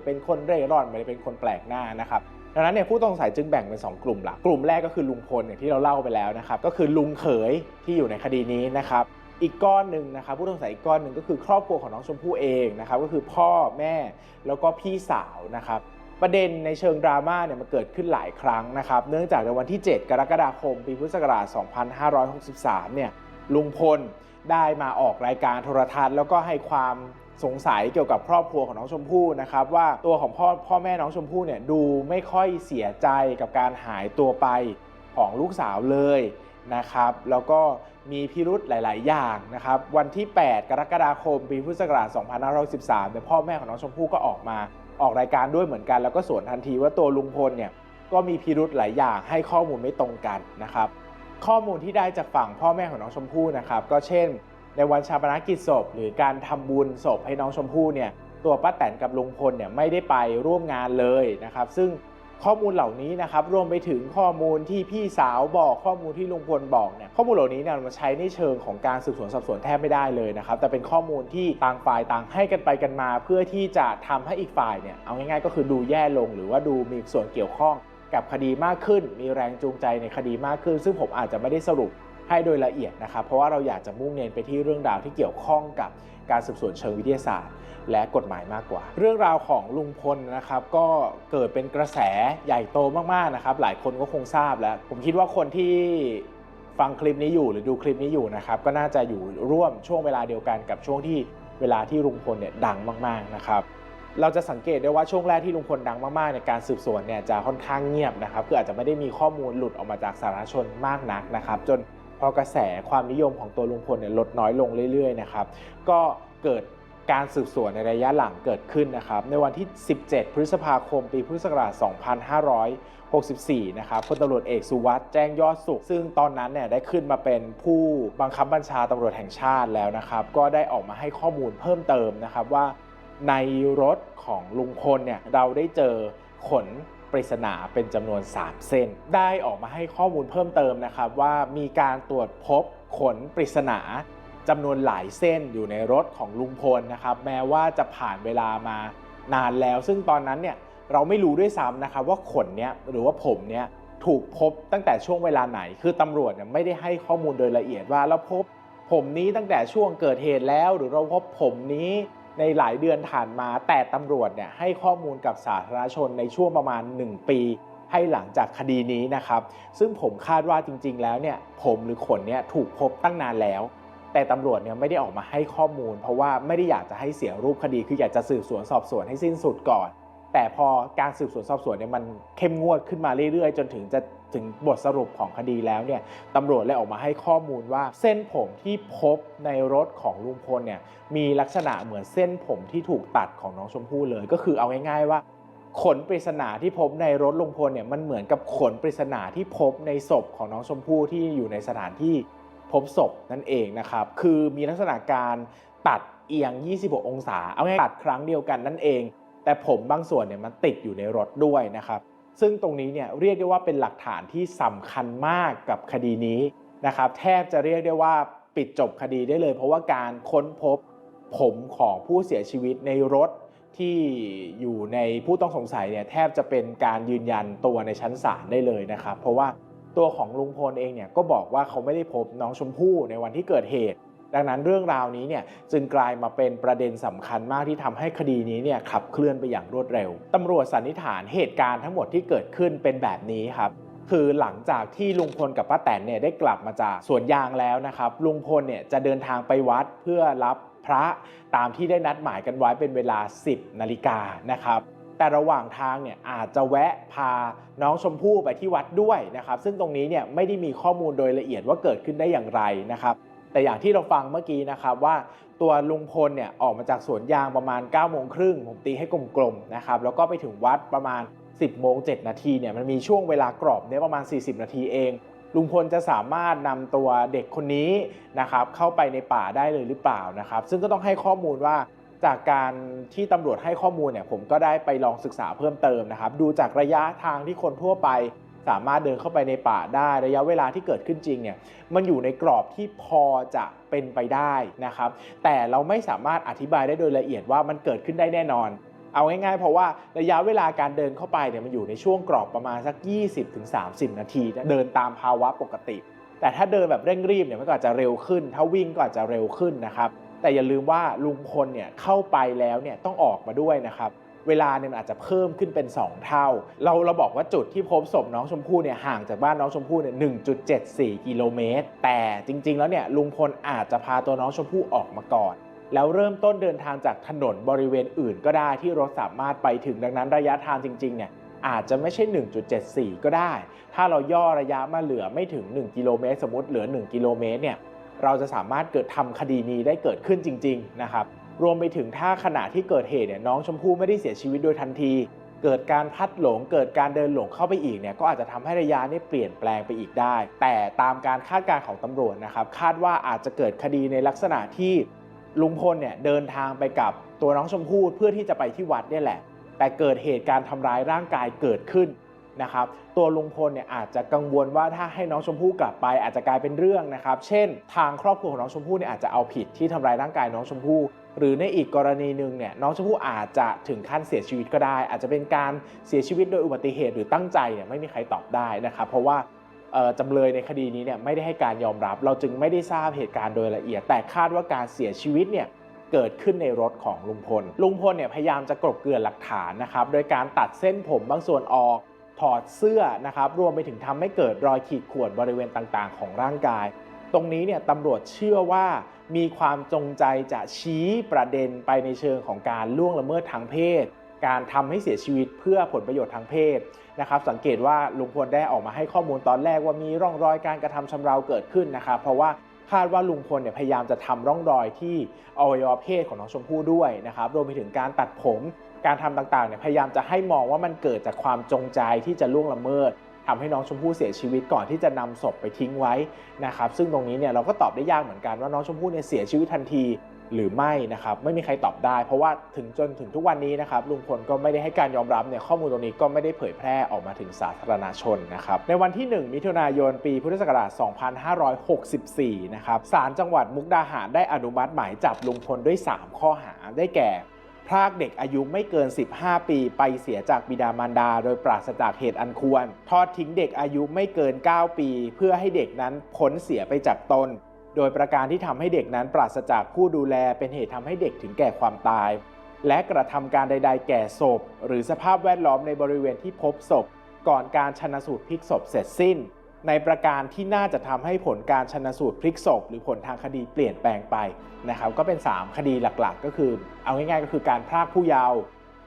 ได้เป็นคนเร่ร่อนไม่ได้เป็นคนแปลกหน้านะครับดังนั้นเนี่ยผู้ต้องสงสัยจึงแบ่งเป็น 2 กลุ่มหลักกลุ่มแรกก็คือลุงพลอย่างที่เราเล่าไปแล้วนะครับก็คือลุงเขยที่อยู่ในคดีนี้นะครับอีกก้อนหนึ่งนะครับผู้ต้องสงสัยอีกก้อนหนึ่งก็คือครอบครัวของน้องชมพู่เองนะครับก็คือพ่อแม่แล้วก็พี่สาวนะครับประเด็นในเชิงดราม่าเนี่ยมันเกิดขึ้นหลายครั้งนะครับเนื่องจากในวันที่ 7 กรกฎาคม ปีพุทธศักราช 2563 เนี่ยลุงพลได้มาออกรายการโทรทัศน์ แล้วก็ให้ความ สงสัยเกี่ยวกับครอบครัวของน้องชมพู่นะครับว่าตัวของพ่อพ่อแม่น้องชมพู่เนี่ยดูไม่ค่อยเสียใจกับการหายตัวไปของลูกสาวเลยนะครับแล้วก็มีพิรุธหลาย ๆ อย่างนะครับ วันที่ 8 กรกฎาคม ปีพุทธศักราช 2513เนี่ยพ่อแม่ของน้องชมพู่ก็ออกมาออกรายการด้วยเหมือนกัน แล้วก็สวนทันทีว่าตัวลุงพลเนี่ยก็มีพิรุธหลายอย่างให้ข้อมูลไม่ตรงกันนะครับ ข้อมูลที่ได้จากฝั่งพ่อแม่ของน้องชมพู่นะครับ ก็เช่น ในวันชาปนกิจศพ หรือการทำบุญศพให้น้องชมพู่เนี่ยตัวป้าแตนกับลุงพลเนี่ยไม่ได้ไปร่วมงานเลยนะครับ ซึ่งข้อมูลเหล่านี้นะครับรวมไปถึงข้อมูลที่พี่สาวบอกข้อมูลที่ลุงพลบอกเนี่ยข้อมูลเหล่านี้เนี่ยมันใช้ในเชิงของการสืบสวนสอบสวนแทบไม่ได้เลยนะครับแต่เป็นข้อมูลที่ต่างฝ่ายต่างให้กันไปกันมา เพื่อที่จะทำให้อีกฝ่ายเนี่ยเอาง่ายๆ ก็คือดูแย่ลง หรือว่าดูมีส่วนเกี่ยวข้องกับคดีมากขึ้น มีแรงจูงใจในคดีมากขึ้น ซึ่งผมอาจจะไม่ได้สรุป ให้โดยละเอียดนะครับ เพราะว่าเราอยากจะมุ่งเน้นไปที่เรื่องราวที่เกี่ยวข้องกับการสืบสวนเชิงวิทยาศาสตร์ และกฎหมายมากกว่า เรื่องราวของลุงพลนะครับก็เกิดเป็นกระแสใหญ่โตมากๆนะครับ หลายคนก็คงทราบแล้ว ผมคิดว่าคนที่ฟังคลิปนี้อยู่หรือดูคลิปนี้อยู่นะครับก็น่าจะอยู่ร่วมช่วงเวลาเดียวกันกับช่วงที่เวลาที่ลุงพลเนี่ยดังมากๆนะครับเราจะสังเกตได้ว่าช่วงแรกที่ลุงพลดังมากๆในการสืบสวนเนี่ยจะค่อนข้างเงียบนะครับคืออาจจะไม่ได้มีข้อมูลหลุดออกมาจากสาธารณชนมากนักนะครับ จน พอกระแสความนิยมของตัวลุงพลเนี่ยลดน้อยลงเรื่อยๆนะครับ ก็เกิดการสืบสวนในระยะหลังเกิดขึ้นนะครับ ในวันที่ 17 พฤษภาคม ปีพุทธศักราช 2564 นะครับพลตำรวจเอกสุวัสด์แจ้งยอดสุข ซึ่งตอนนั้นเนี่ยได้ขึ้นมาเป็นผู้บังคับบัญชาตำรวจแห่งชาติแล้วนะครับ ก็ได้ออกมาให้ข้อมูลเพิ่มเติมนะครับว่าในรถของลุงพลเนี่ยเราได้เจอขน ปริศนาเป็นจำนวน 3 เส้น ได้ออกมาให้ข้อมูลเพิ่มเติมนะครับว่ามีการตรวจพบขนปริศนาจำนวนหลายเส้นอยู่ในรถของลุงพลนะครับ แม้ว่าจะผ่านเวลามานานแล้ว ซึ่งตอนนั้นเนี่ยเราไม่รู้ด้วยซ้ำนะครับว่าขนเนี้ยหรือว่าผมเนี้ยถูกพบตั้งแต่ช่วงเวลาไหน คือตำรวจเนี่ยไม่ได้ให้ข้อมูลโดยละเอียดว่าเราพบผมนี้ตั้งแต่ช่วงเกิดเหตุแล้ว หรือเราพบผมนี้ ในหลายเดือนผ่านมาแต่ตำรวจเนี่ยให้ข้อมูลกับสาธารณชนในช่วงประมาณ 1 ปี ให้หลังจากคดีนี้นะครับ ซึ่งผมคาดว่าจริง ๆ แล้วเนี่ยผมหรือขนเนี่ยถูกพบตั้งนานแล้ว แต่ตำรวจเนี่ยไม่ได้ออกมาให้ข้อมูล เพราะว่าไม่ได้อยากจะให้เสียรูปคดี คืออยากจะสืบสวนสอบสวนให้สิ้นสุดก่อน แต่พอการสืบสวนสอบสวนเนี่ยมันเข้มงวดขึ้นมาเรื่อยๆ จนถึงจะ ถึงบทสรุปของคดีแล้วเนี่ยตำรวจเลยออกมาให้ข้อมูลว่าเส้นผมที่พบในรถของลุงพลเนี่ยมีลักษณะเหมือนเส้นผมที่ถูกตัดของน้องชมพู่เลย ก็คือเอาง่ายๆว่าขนปริศนาที่พบในรถลุงพลเนี่ยมันเหมือนกับขนปริศนาที่พบในศพของน้องชมพู่ที่อยู่ในสถานที่พบศพนั่นเองนะครับ คือมีลักษณะการตัดเอียง 26 องศา เอาง่ายตัดครั้งเดียวกันนั่นเอง แต่ผมบางส่วนเนี่ยมันติดอยู่ในรถด้วยนะครับ ซึ่งตรงนี้เนี่ยเรียกได้ว่าเป็นหลักฐานที่สำคัญมากกับคดีนี้นะครับ แทบจะเรียกได้ว่าปิดจบคดีได้เลย เพราะว่าการค้นพบผมของผู้เสียชีวิตในรถที่อยู่ในผู้ต้องสงสัยเนี่ยแทบจะเป็นการยืนยันตัวในชั้นศาลได้เลยนะครับ เพราะว่าตัวของลุงพลเองเนี่ยก็บอกว่าเขาไม่ได้พบน้องชมพู่ในวันที่เกิดเหตุ ดังนั้นเรื่องราวนี้เนี่ยจึงกลายมาเป็นประเด็นสำคัญมากที่ทำให้คดีนี้เนี่ยขับเคลื่อนไปอย่างรวดเร็วตำรวจสันนิษฐานเหตุการณ์ทั้งหมดที่เกิดขึ้นเป็นแบบนี้ครับคือหลังจากที่ลุงพลกับป้าแตนเนี่ยได้กลับมาจากสวนยางแล้วนะครับลุงพลเนี่ยจะเดินทางไปวัดเพื่อรับพระตามที่ได้นัดหมายกันไว้เป็นเวลา 10นาฬิกานะครับแต่ระหว่างทางเนี่ยอาจจะแวะพาน้องชมพู่ไปที่วัดด้วยนะครับ ซึ่งตรงนี้เนี่ยไม่ได้มีข้อมูลโดยละเอียดว่าเกิดขึ้นได้อย่างไรนะครับ แต่อย่างที่เราฟังเมื่อกี้นะครับว่าตัวลุงพลเนี่ยออกมาจากสวนยางประมาณ9ก้าโมงครึ่งผมตีให้กลมๆนะครับแล้วก็ไปถึงวัดประมาณ 10โมง7นาทีเนี่ยมันมีช่วงเวลากรอบเนี่ยประมาณ 40 นาทีเอง ลุงพลจะสามารถนำตัวเด็กคนนี้นะครับเข้าไปในป่าได้เลยหรือเปล่านะครับซึ่งก็ต้องให้ข้อมูลว่าจากการที่ตำรวจให้ข้อมูลเนี่ยผมก็ได้ไปลองศึกษาเพิ่มเติมนะครับ ดูจากระยะทางที่คนทั่วไป สามารถเดินเข้าไปในป่าได้ระยะเวลาที่เกิดขึ้นจริงเนี่ยมันอยู่ในกรอบที่พอจะเป็นไปได้นะครับ แต่เราไม่สามารถอธิบายได้โดยละเอียดว่ามันเกิดขึ้นได้แน่นอน เอาง่ายๆ เพราะว่าระยะเวลาการเดินเข้าไปเนี่ยมันอยู่ในช่วงกรอบประมาณสัก 20-30 นาที เดินตามภาวะปกติ แต่ถ้าเดินแบบเร่งรีบเนี่ยมันก็อาจจะเร็วขึ้น ถ้าวิ่งก็อาจจะเร็วขึ้นนะครับแต่อย่าลืมว่าลุงพลเนี่ยเข้าไปแล้วเนี่ยต้องออกมาด้วยนะครับ เวลาเนี่ยมันอาจจะเพิ่มขึ้นเป็น 2 เท่า เราเราบอกว่าจุดที่พบศพน้องชมพู่เนี่ยห่างจากบ้านน้องชมพู่เนี่ย1.74 กิโลเมตร แต่จริง ๆ แล้วเนี่ยลุงพลอาจจะพาตัวน้องชมพู่ออกมาก่อนแล้วเริ่มต้นเดินทางจากถนนบริเวณอื่นก็ได้ที่รถสามารถไปถึงดังนั้นระยะทางจริงๆเนี่ยอาจจะไม่ใช่ 1.74 ก็ได้ ถ้าเราย่อระยะมาเหลือไม่ถึง 1 กิโลเมตร สมมติเหลือ 1 กิโลเมตรเนี่ยเราจะสามารถเกิดทำคดีนี้ได้เกิดขึ้นจริง ๆ นะครับ รวมไปถึงถ้าขณะที่เกิดเหตุเนี่ยน้องชมพู่ไม่ได้เสียชีวิตโดยทันที เกิดการพัดหลง เกิดการเดินหลงเข้าไปอีกเนี่ยก็อาจจะทำให้ระยะนี่เปลี่ยนแปลงไปอีกได้ แต่ตามการคาดการณ์ของตำรวจนะครับคาดว่าอาจจะเกิดคดีในลักษณะที่ลุงพลเนี่ยเดินทางไปกับตัวน้องชมพู่เพื่อที่จะไปที่วัดเนี่ยแหละ แต่เกิดเหตุการณ์ทำร้ายร่างกายเกิดขึ้นนะครับ ตัวลุงพลเนี่ยอาจจะกังวลว่าถ้าให้น้องชมพู่กลับไปอาจจะกลายเป็นเรื่องนะครับ เช่น ทางครอบครัวของน้องชมพู่เนี่ยอาจจะเอาผิดที่ทำร้ายร่างกายน้องชมพู่หรือในอีกกรณีหนึ่งเนี่ยน้องชมพู่อาจจะถึงขั้นเสียชีวิตก็ได้ อาจจะเป็นการเสียชีวิตโดยอุบัติเหตุหรือตั้งใจเนี่ยไม่มีใครตอบได้นะครับเพราะว่าจำเลยในคดีนี้เนี่ยไม่ได้ให้การยอมรับ เราจึงไม่ได้ทราบเหตุการณ์โดยละเอียด แต่คาดว่าการเสียชีวิตเนี่ยเกิดขึ้นในรถของลุงพล ลุงพลเนี่ยพยายามจะกลบเกลื่อนหลักฐานนะครับโดยการตัดเส้นผมบางส่วนออกถอดเสื้อนะครับรวมไปถึงทำให้เกิดรอยขีดข่วนบริเวณต่างๆ ของร่างกาย ตรงนี้เนี่ยตำรวจเชื่อว่ามีความจงใจจะชี้ประเด็นไปในเชิงของการล่วงละเมิดทางเพศ การทำให้เสียชีวิตเพื่อผลประโยชน์ทางเพศนะครับสังเกตว่าลุงพลได้ออกมาให้ข้อมูลตอนแรกว่ามีร่องรอยการกระทำชำเราเกิดขึ้นนะครับเพราะว่าคาดว่าลุงพลเนี่ยพยายามจะทำร่องรอยที่อวัยวะเพศของน้องชมพู่ด้วยนะครับรวมไปถึงการตัดผมการทำต่างๆเนี่ยพยายามจะให้มองว่ามันเกิดจากความจงใจที่จะล่วงละเมิด ทำให้น้องชมพู่เสียชีวิตก่อนที่จะนำศพไปทิ้งไว้นะครับซึ่งตรงนี้เนี่ยเราก็ตอบได้ยากเหมือนกันว่าน้องชมพู่เนี่ยเสียชีวิตทันทีหรือไม่นะครับไม่มีใครตอบได้ เพราะว่าถึงจนถึงทุกวันนี้นะครับลุงพลก็ไม่ได้ให้การยอมรับเนี่ยข้อมูลตรงนี้ก็ไม่ได้เผยแพร่ออกมาถึงสาธารณชนนะครับในวันที่ 1 มิถุนายน ปีพุทธศักราช 2564 นะครับศาลจังหวัดมุกดาหารได้อนุมัติหมายจับลุงพลด้วย 3 ข้อหาได้แก่ พรากเด็กอายุไม่เกิน 15 ปี ไปเสียจากบิดามารดา โดยปราศจากเหตุอันควร ทอดทิ้งเด็กอายุไม่เกิน 9 ปี เพื่อให้เด็กนั้นพ้นเสียไปจากตน โดยประการที่ทำให้เด็กนั้นปราศจากผู้ดูแลเป็นเหตุทำให้เด็กถึงแก่ความตาย และกระทำการใด ๆ แก่ศพ หรือสภาพแวดล้อมในบริเวณที่พบศพ ก่อนการชนะสูตรพลิกศพเสร็จสิ้น ในประการที่น่าจะทำให้ผลการชนสูตรพลิกศพ หรือผลทางคดีเปลี่ยนแปลงไปนะครับก็เป็น 3 คดีหลักๆ ก็คือ เอาง่ายๆ ก็คือการพรากผู้เยาว์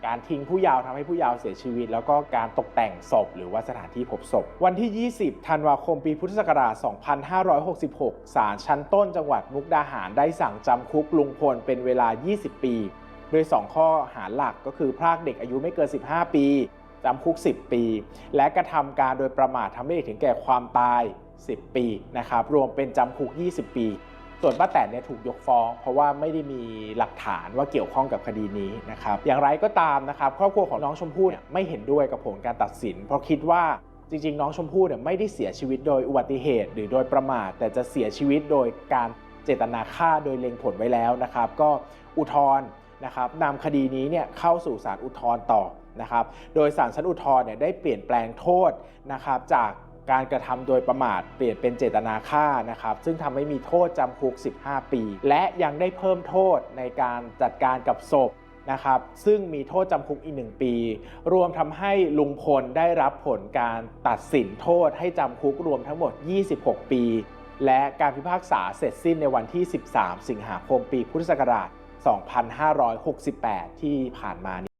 การทิ้งผู้เยาว์ทำให้ผู้เยาว์เสียชีวิต แล้วก็การตกแต่งศพ หรือว่าสถานที่พบศพ วันที่ 20 ธันวาคมปีพุทธศักราช 2566 ศาลชั้นต้นจังหวัดมุกดาหารได้สั่งจำคุกลุงพลเป็นเวลา 20 ปี โดย 2 ข้อหาหลักก็คือพรากเด็กอายุไม่เกิน 15 ปี จำคุก 10 ปี และกระทำการโดยประมาททำให้ถึงแก่ความตาย 10 ปีนะครับรวมเป็นจำคุก 20 ปีส่วนป้าแตนเนี่ยถูกยกฟ้อง เพราะว่าไม่ได้มีหลักฐานว่าเกี่ยวข้องกับคดีนี้นะครับอย่างไรก็ตามนะครับครอบครัวของน้องชมพู่เนี่ยไม่เห็นด้วยกับผลการตัดสิน เพราะคิดว่าจริง ๆ น้องชมพู่เนี่ยไม่ได้เสียชีวิตโดยอุบัติเหตุ หรือโดยประมาทแต่จะเสียชีวิตโดยการเจตนาฆ่าโดยเล็งผลไว้แล้วนะครับ ก็อุทธรณ์นะครับนำคดีนี้เนี่ยเข้าสู่ศาลอุทธรณ์ต่อ นะครับ โดยศาลชั้นอุทธรณ์เนี่ยได้เปลี่ยนแปลงโทษนะครับจากการกระทำโดยประมาทเปลี่ยนเป็นเจตนาฆ่านะครับ ซึ่งทำให้มีโทษจำคุก 15 ปี และยังได้เพิ่มโทษในการจัดการกับศพนะครับ ซึ่งมีโทษจำคุกอีก 1 ปี รวมทำให้ลุงพลได้รับผลการตัดสินโทษให้จำคุกรวมทั้งหมด 26 ปี และการพิพากษาเสร็จสิ้นในวันที่ 13 สิงหาคมปีพุทธศักราช 2568 ที่ผ่านมา